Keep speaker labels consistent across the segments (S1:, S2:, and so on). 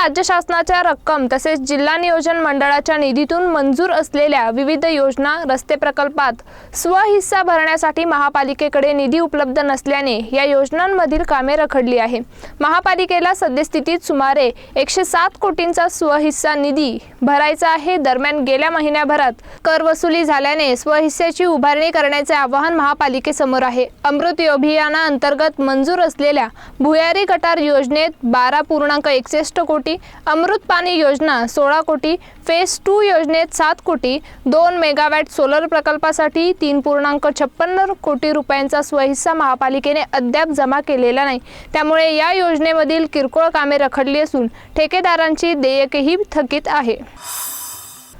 S1: राज्य शासनाच्या रक्कम तसेच जिल्हा नियोजन मंडळाच्या निधीतून मंजूर असलेल्या विविध योजना रस्ते प्रकल्पात स्वहिस्सा भरण्यासाठी महापालिकेकडे निधी उपलब्ध नसल्याने या योजनांमधील कामे रखडली आहे. महापालिकेला सद्यस्थितीत सुमारे एकशे सात कोटींचा स्वहिस्सा निधी भरायचा आहे. दरम्यान गेल्या महिन्याभरात कर वसुली झाल्याने स्वहिस्स्याची उभारणी करण्याचे आवाहन महापालिकेसमोर आहे. अमृत अभियानाअंतर्गत मंजूर असलेल्या भुयारी गटार योजनेत बारा पूर्णांक एकसष्ट कोटी अमृत पाणी योजना सोळा कोटी फेज टू योजनेत सात कोटी दोन मेगावॅट सोलर प्रकल्पासाठी तीन पूर्णांक छप्पन्न कोटी रुपयांचा स्वहिस्सा महापालिकेने अद्याप जमा केलेला नाही. त्यामुळे या योजनेमधील किरकोळ कामे रखडली असून ठेकेदारांची देयकेही थकीत आहे.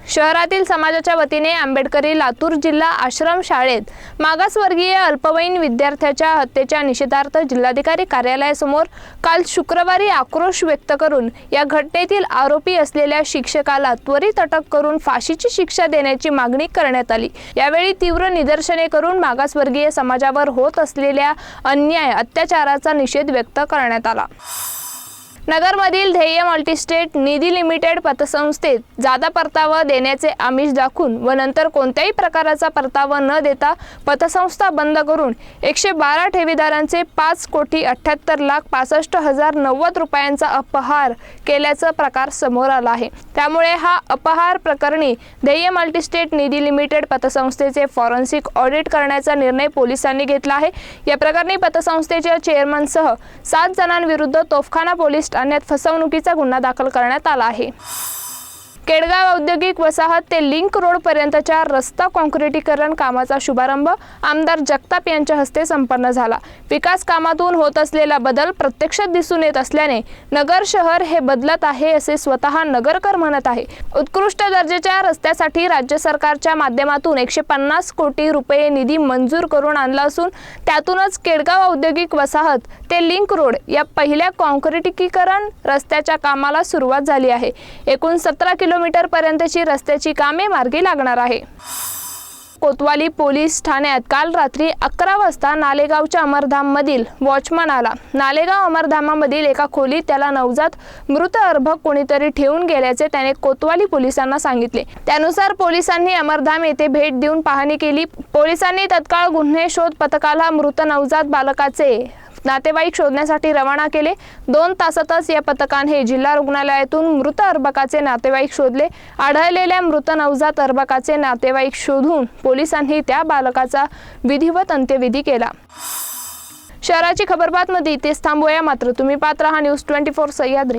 S1: शहरातील समाजाच्या वतीने आंबेडकरी लातूर जिल्हा आश्रम शाळेत मागासवर्गीय अल्पवयीन विद्यार्थ्याच्या हत्येच्या निषेधार्थ जिल्हाधिकारी कार्यालयासमोर काल शुक्रवारी आक्रोश व्यक्त करून या घटनेतील आरोपी असलेल्या शिक्षकाला त्वरित अटक करून फाशीची शिक्षा देण्याची मागणी करण्यात आली. यावेळी तीव्र निदर्शने करून मागासवर्गीय समाजावर होत असलेल्या अन्याय अत्याचाराचा निषेध व्यक्त करण्यात आला. नगरमधील ध्येय मल्टीस्टेट निधी लिमिटेड पतसंस्थेत जादा परतावा देण्याचे आमिष दाखवून व नंतर कोणत्याही प्रकाराचा परतावा न देता पतसंस्था बंद करून एकशे बारा ठेवीदारांचे पाच कोटी अठ्ठ्याहत्तर लाख पासष्ट हजार नव्वद रुपयांचा अपहार केल्याचा प्रकार समोर आला आहे. त्यामुळे हा अपहार प्रकरणी ध्येय मल्टीस्टेट निधी लिमिटेड पतसंस्थेचे फॉरेन्सिक ऑडिट करण्याचा निर्णय पोलिसांनी घेतला आहे. या प्रकरणी पतसंस्थेच्या चेअरमनसह सात जणांविरुद्ध तोफखाना पोलीस अन्यात फसवणुकीचा गुन्हा दाखल करण्यात आला आहे. केडगाव औद्योगिक वसाहत ते लिंक रोड पर्यंतच्या रस्ता काँक्रिटीकरण कामाचा शुभारंभ आमदार जगताप यांच्या हस्ते संपन्न झाला. विकास कामातून होत असलेला बदल प्रत्यक्षात दिसून येत असल्याने नगर शहर हे बदलत आहे असे स्वतः नगरकर म्हणत आहे. उत्कृष्ट दर्जाच्या रस्त्यासाठी राज्य सरकारच्या माध्यमातून एकशे पन्नास कोटी रुपये निधी मंजूर करून आणला असून त्यातूनच केडगाव औद्योगिक वसाहत ते लिंक रोड या पहिल्या काँक्रिटीकरण रस्त्याच्या कामाला सुरुवात झाली आहे. एकूण सतरा किलो किलोमीटर पर्यंतची रस्त्याची कामे मार्गी लागणार आहे. कोतवाली पोलीस ठाण्यात काल रात्री अकरा वाजता नालेगावच्या अमरधाममधील वॉचमन आला. नालेगाव अमरधामामधील एका खोलीत त्याला नवजात मृत अर्भक कोणीतरी ठेवून गेल्याचे त्याने कोतवाली पोलिसांना सांगितले. त्यानुसार पोलिसांनी अमरधाम येथे भेट देऊन पाहणी केली. पोलिसांनी तत्काळ गुन्हे शोध पथकाला मृत नवजात बालकाचे नातेवाईक शोधण्यासाठी रवाना केले. दोन तासातच या पथकाने जिल्हा रुग्णालयातून मृत अर्भकाचे नातेवाईक शोधले. आढळलेल्या मृत नवजात अर्भकाचे नातेवाईक शोधून पोलिसांनी त्या बालकाचा विधिवत अंत्यविधी केला. शहराची खबरबातमध्ये इथेच थांबूया. मात्र तुम्ही पात्र हा न्यूज ट्वेंटी फोर सह्याद्री.